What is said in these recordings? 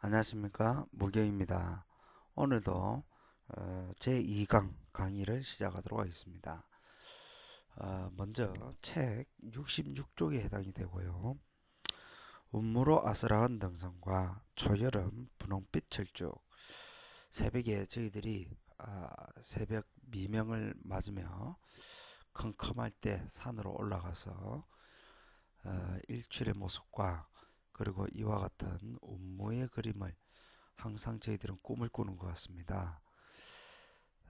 안녕하십니까 무경입니다. 오늘도 어, 제2강 강의를 시작하도록 하겠습니다. 어, 먼저 책 66쪽에 해당이 되고요. 운무로 아슬아한 등산과 초여름 분홍빛 철쭉 새벽에 저희들이 아, 새벽 미명을 맞으며 컴컴할 때 산으로 올라가서 어, 일출의 모습과 그리고 이와 같은 운무의 그림을 항상 저희들은 꿈을 꾸는 것 같습니다.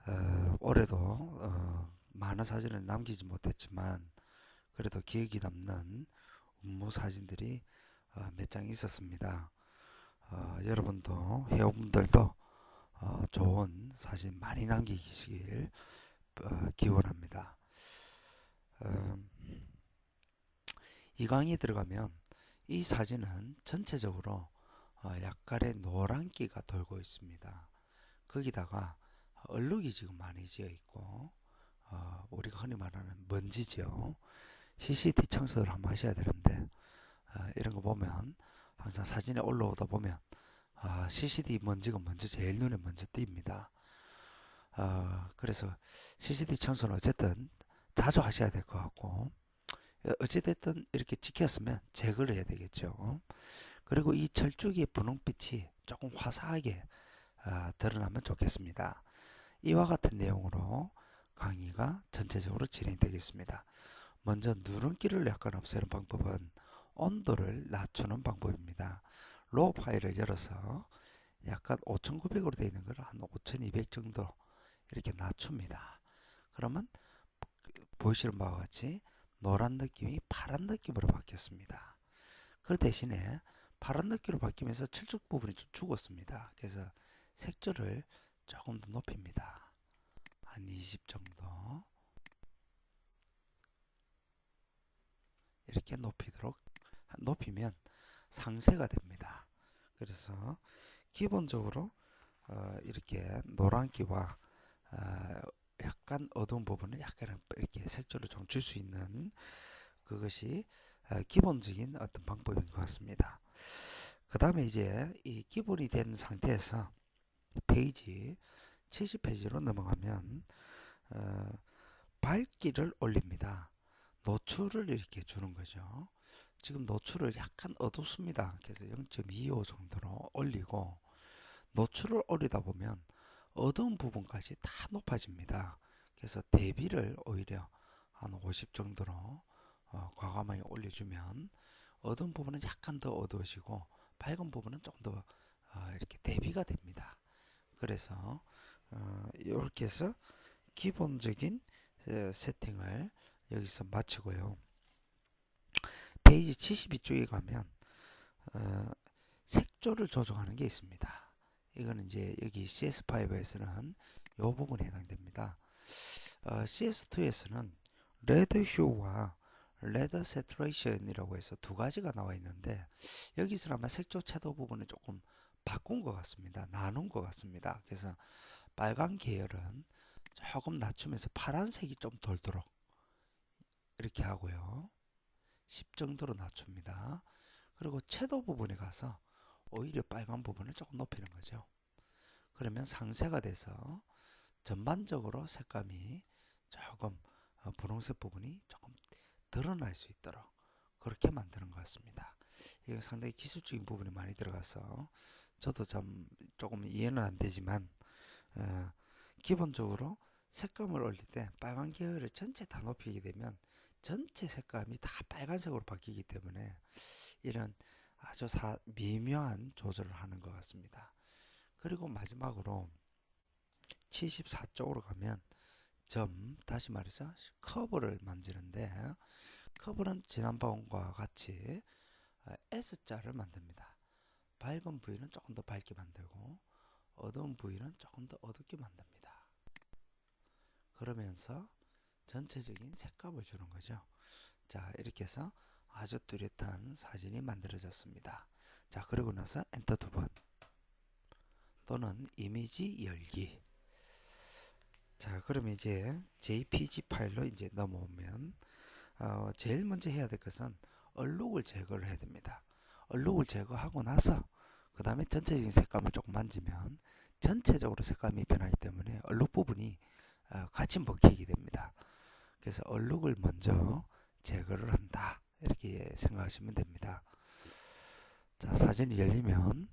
어, 올해도 어, 많은 사진을 남기지 못했지만 그래도 기억이 남는 운무 사진들이 어, 몇장 있었습니다. 어, 여러분도 회원분들도 어, 좋은 사진 많이 남기시길 어, 기원합니다. 음, 이 강의에 들어가면 이 사진은 전체적으로 어, 약간의 노란기가 돌고 있습니다. 거기다가 얼룩이 지금 많이 지어 있고 어, 우리가 흔히 말하는 먼지죠. CCD 청소를 한번 하셔야 되는데 어, 이런 거 보면 항상 사진에 올라오다 보면 아, CCD 먼지가 먼저 제일 눈에 먼저 띕니다. 어, 그래서 CCD 청소는 어쨌든 자주 하셔야 될 것 같고 어찌됐든 이렇게 찍혔으면 제거를 해야 되겠죠. 그리고 이 철쭉의 분홍빛이 조금 화사하게 어, 드러나면 좋겠습니다. 이와 같은 내용으로 강의가 전체적으로 진행되겠습니다. 먼저 누른기를 약간 없애는 방법은 온도를 낮추는 방법입니다. 로우 파일을 열어서 약간 5900으로 되어 있는 걸 한 5200 정도 이렇게 낮춥니다. 그러면 보이시는 바와 같이 노란 느낌이 파란 느낌으로 바뀌었습니다. 그 대신에 파란 느낌으로 바뀌면서 철쭉 부분이 좀 죽었습니다. 그래서 색조를 조금 더 높입니다. 한 20 정도 이렇게 높이도록 높이면 상세가 됩니다. 그래서 기본적으로 어, 이렇게 노란기와 어, 약간 어두운 부분을 약간 이렇게 색조를 좀 줄 수 있는 그것이 어, 기본적인 어떤 방법인 것 같습니다. 그 다음에 이제 이 기본이 된 상태에서 페이지 70페이지로 넘어가면 어, 밝기를 올립니다. 노출을 이렇게 주는 거죠. 지금 노출을 약간 어둡습니다. 그래서 0.25 정도로 올리고 노출을 올리다 보면 어두운 부분까지 다 높아집니다. 그래서 대비를 오히려 한 50 정도로 어, 과감하게 올려주면 어두운 부분은 약간 더 어두워지고 밝은 부분은 조금 더 어, 이렇게 대비가 됩니다. 그래서 어, 이렇게 해서 기본적인 어, 세팅을 여기서 마치고요. 페이지 72쪽에 가면 어, 색조를 조정하는 게 있습니다. 이거는 이제 여기 CS5에서는 이 부분에 해당됩니다. 어, CS2에서는 레드 휴와 레드 세트레이션이라고 해서 두 가지가 나와 있는데 여기서 아마 색조 채도 부분을 조금 바꾼 것 같습니다. 나눈 것 같습니다. 그래서 빨간 계열은 조금 낮추면서 파란색이 좀 돌도록 이렇게 하고요. 10 정도로 낮춥니다. 그리고 채도 부분에 가서 오히려 빨간 부분을 조금 높이는 거죠. 그러면 상세가 돼서 전반적으로 색감이 조금 어, 분홍색 부분이 조금 드러날 수 있도록 그렇게 만드는 것 같습니다. 이거 상당히 기술적인 부분이 많이 들어가서 저도 좀 조금 이해는 안 되지만 어, 기본적으로 색감을 올릴 때 빨간 계열을 전체 다 높이게 되면 전체 색감이 다 빨간색으로 바뀌기 때문에 이런 아주 사, 미묘한 조절을 하는 것 같습니다. 그리고 마지막으로 74쪽으로 가면 점, 다시 말해서 커브를 만지는데 커브는 지난번과 같이 어, S자를 만듭니다. 밝은 부위는 조금 더 밝게 만들고 어두운 부위는 조금 더 어둡게 만듭니다. 그러면서 전체적인 색감을 주는 거죠. 자 이렇게 해서 아주 뚜렷한 사진이 만들어졌습니다. 자 그러고 나서 엔터 두 번 또는 이미지 열기 자 그러면 이제 JPG 파일로 이제 넘어오면 어, 제일 먼저 해야 될 것은 얼룩을 제거를 해야 됩니다. 얼룩을 제거하고 나서 그 다음에 전체적인 색감을 조금 만지면 전체적으로 색감이 변하기 때문에 얼룩 부분이 어, 같이 먹히게 됩니다. 그래서 얼룩을 먼저 제거를 한다 이렇게 생각하시면 됩니다. 자 사진이 열리면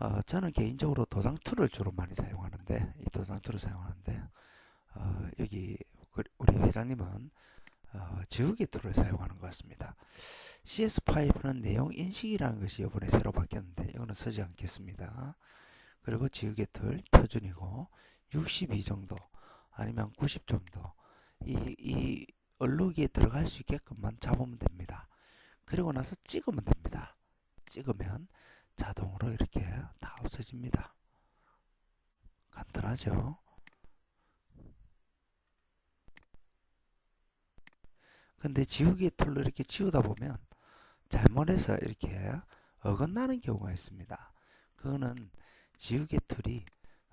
어, 저는 개인적으로 도장 툴을 주로 많이 사용하는데 이 도장 툴을 사용하는데 어, 여기 그- 우리 회장님은 어, 지우개 툴을 사용하는 것 같습니다. CS5는 내용 인식이라는 것이 이번에 새로 바뀌었는데 이거는 쓰지 않겠습니다. 그리고 지우개 툴 표준이고 62 정도 아니면 90 정도 이, 이 얼룩이 들어갈 수 있게끔만 잡으면 됩니다. 그리고 나서 찍으면 됩니다. 찍으면 자동으로 이렇게 다 없어집니다. 간단하죠? 근데 지우개 툴로 이렇게 지우다 보면 잘못해서 이렇게 어긋나는 경우가 있습니다. 그거는 지우개 툴이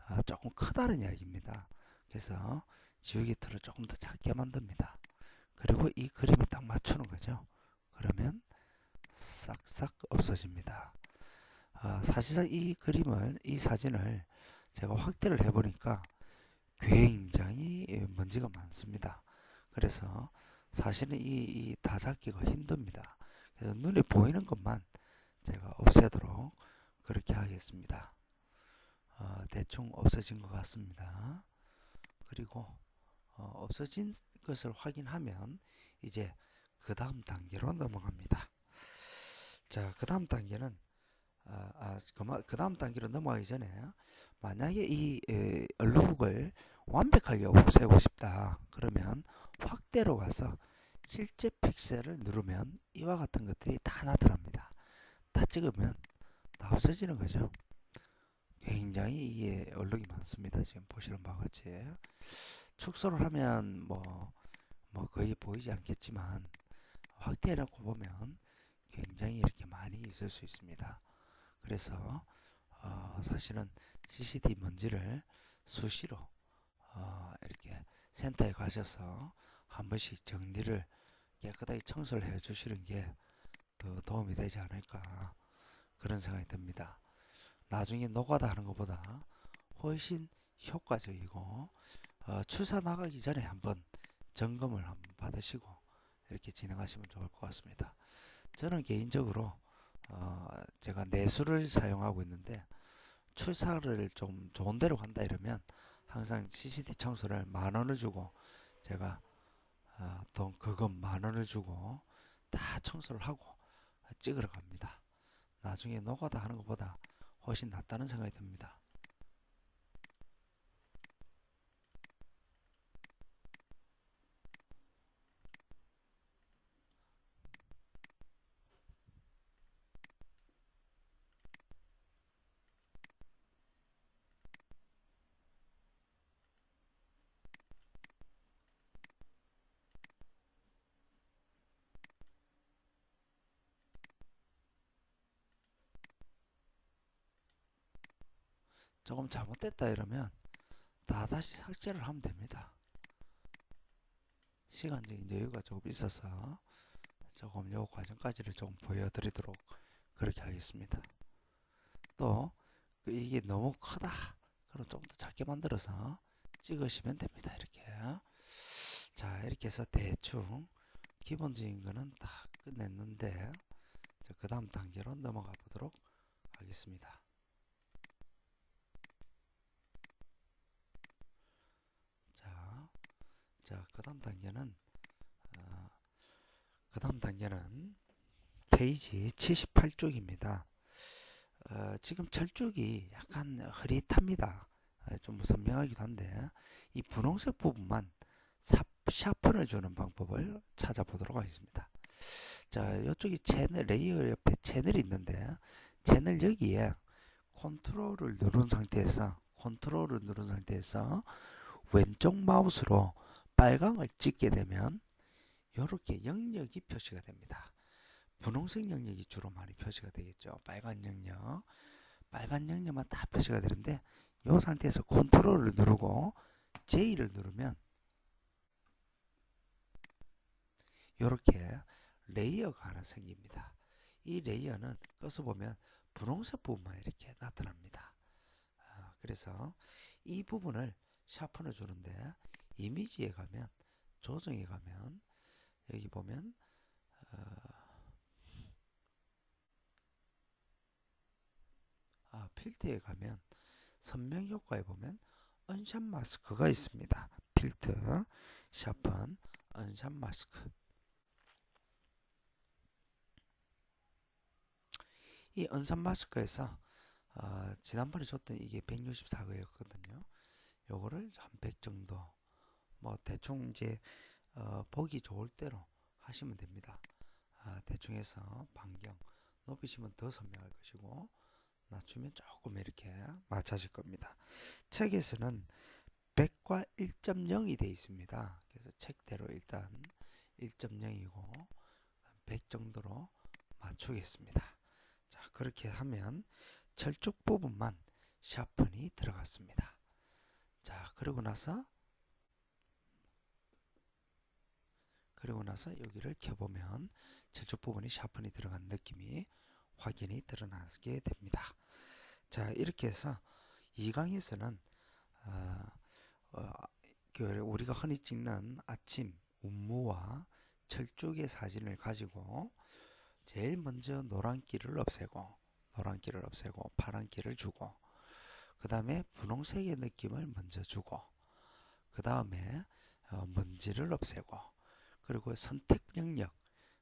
아, 조금 크다는 이야기입니다. 그래서 지우개 툴을 조금 더 작게 만듭니다. 그리고 이 그림에 딱 맞추는 거죠. 그러면 싹싹 없어집니다. 아, 사실상 이 그림을 이 사진을 제가 확대를 해보니까 굉장히 먼지가 많습니다. 그래서 사실은 이, 이 다 잡기가 힘듭니다. 그래서 눈에 보이는 것만 제가 없애도록 그렇게 하겠습니다. 어, 대충 없어진 것 같습니다. 그리고 어, 없어진 것을 확인하면 이제 그 다음 단계로 넘어갑니다. 자, 그 다음 단계는 아, 아, 그 다음 단계로 넘어가기 전에 만약에 이 에, 얼룩을 완벽하게 없애고 싶다 그러면 확대로 가서 실제 픽셀을 누르면 이와 같은 것들이 다 나타납니다. 다 찍으면 다 없어지는 거죠. 굉장히 이게 얼룩이 많습니다. 지금 보시는 바와 같이 축소를 하면 뭐, 뭐 거의 보이지 않겠지만 확대해놓고 보면 굉장히 이렇게 많이 있을 수 있습니다. 그래서 어, 사실은 CCD 먼지를 수시로 어, 이렇게 센터에 가셔서 한 번씩 정리를 깨끗하게 청소를 해 주시는 게 더 도움이 되지 않을까 그런 생각이 듭니다. 나중에 노가다 하는 것보다 훨씬 효과적이고 어, 출사 나가기 전에 한번 점검을 한번 받으시고 이렇게 진행하시면 좋을 것 같습니다. 저는 개인적으로 어, 제가 내수를 사용하고 있는데 출사를 좀 좋은 데로 간다 이러면 항상 CCD 청소를 만 원을 주고 제가 어, 돈 그것 만 원을 주고 다 청소를 하고 찍으러 갑니다. 나중에 노가다 하는 것보다 훨씬 낫다는 생각이 듭니다. 조금 잘못됐다 이러면 다 다시 삭제를 하면 됩니다. 시간적인 여유가 조금 있어서 조금 요 과정까지를 좀 보여드리도록 그렇게 하겠습니다. 또그 이게 너무 크다. 그럼 좀 더 작게 만들어서 찍으시면 됩니다. 이렇게. 자, 이렇게 해서 대충 기본적인 거는 다 끝냈는데 그 다음 단계로 넘어가 보도록 하겠습니다. 자, 자, 그 다음 단계는, 어, 그 다음 단계는 페이지 78쪽입니다. 어, 지금 철쭉이 약간 흐릿합니다. 어, 좀 선명하기도 한데, 이 분홍색 부분만 삽, 샤픈을 주는 방법을 찾아보도록 하겠습니다. 자, 이쪽이 채널, 레이어 옆에 채널이 있는데, 채널 여기에 컨트롤을 누른 상태에서, 컨트롤을 누른 상태에서, 왼쪽 마우스로 빨강을 찍게 되면 이렇게 영역이 표시가 됩니다. 분홍색 영역이 주로 많이 표시가 되겠죠. 빨간 영역, 빨간 영역만 다 표시가 되는데 이 상태에서 컨트롤을 누르고 J를 누르면 이렇게 레이어가 하나 생깁니다. 이 레이어는 꺼서 보면 분홍색 부분만 이렇게 나타납니다. 아, 그래서 이 부분을 샤픈해 주는데 이미지에 가면 조정에 가면 여기 보면 어, 아, 필드에 가면 선명 효과에 보면 언샷 마스크가 있습니다. 필드 샤픈 언샷 마스크 이 언샷 마스크에서 어, 지난번에 줬던 이게 164거였거든요. 요거를 한 100 정도 뭐 대충 이제 어, 보기 좋을 대로 하시면 됩니다. 아, 대충 해서 반경 높이시면 더 선명할 것이고 낮추면 조금 이렇게 맞춰질 겁니다. 책에서는 100과 1.0이 되어 있습니다. 그래서 책대로 일단 1.0이고 100 정도로 맞추겠습니다. 자, 그렇게 하면 철쭉 부분만 샤픈이 들어갔습니다. 자, 그러고 나서 그리고 나서 여기를 켜보면 철쭉 부분이 샤픈이 들어간 느낌이 확연히 드러나게 됩니다. 자, 이렇게 해서 이 강에서는 어, 어, 그 우리가 흔히 찍는 아침 운무와 철쭉의 사진을 가지고 제일 먼저 노란기를 없애고 노란기를 없애고 파란기를 주고 그 다음에 분홍색의 느낌을 먼저 주고 그 다음에 어, 먼지를 없애고 그리고 선택 영역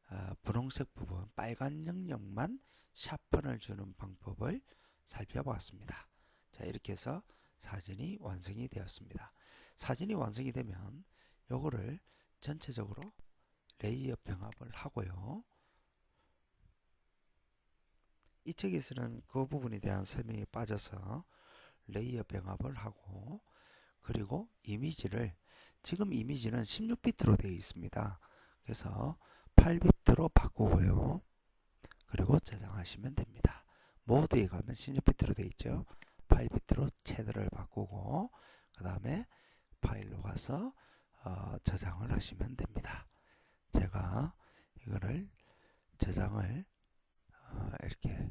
어, 분홍색 부분 빨간 영역만 샤픈을 주는 방법을 살펴보았습니다. 자 이렇게 해서 사진이 완성이 되었습니다. 사진이 완성이 되면 요거를 전체적으로 레이어 병합을 하고요. 이 책에서는 그 부분에 대한 설명이 빠져서 레이어 병합을 하고 그리고 이미지를 지금 이미지는 16비트로 되어 있습니다. 그래서 8비트로 바꾸고요. 그리고 저장하시면 됩니다. 모드에 가면 16비트로 되어 있죠. 8비트로 채널을 바꾸고 그 다음에 파일로 가서 어, 저장을 하시면 됩니다. 제가 이거를 저장을 어, 이렇게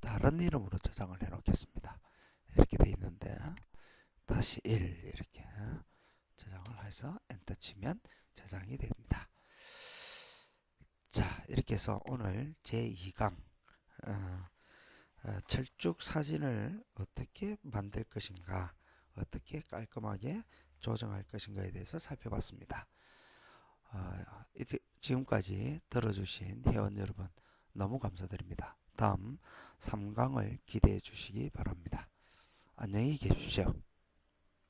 다른 이름으로 저장을 해 놓겠습니다. 이렇게 돼 있는데 다시 1 이렇게 저장을 해서 엔터 치면 저장이 됩니다. 자 이렇게 해서 오늘 제2강 어, 어, 철쭉 사진을 어떻게 만들 것인가 어떻게 깔끔하게 조정할 것인가에 대해서 살펴봤습니다. 어, 지금까지 들어주신 회원 여러분 너무 감사드립니다. 다음 3강을 기대해 주시기 바랍니다. 안녕히 계십시오.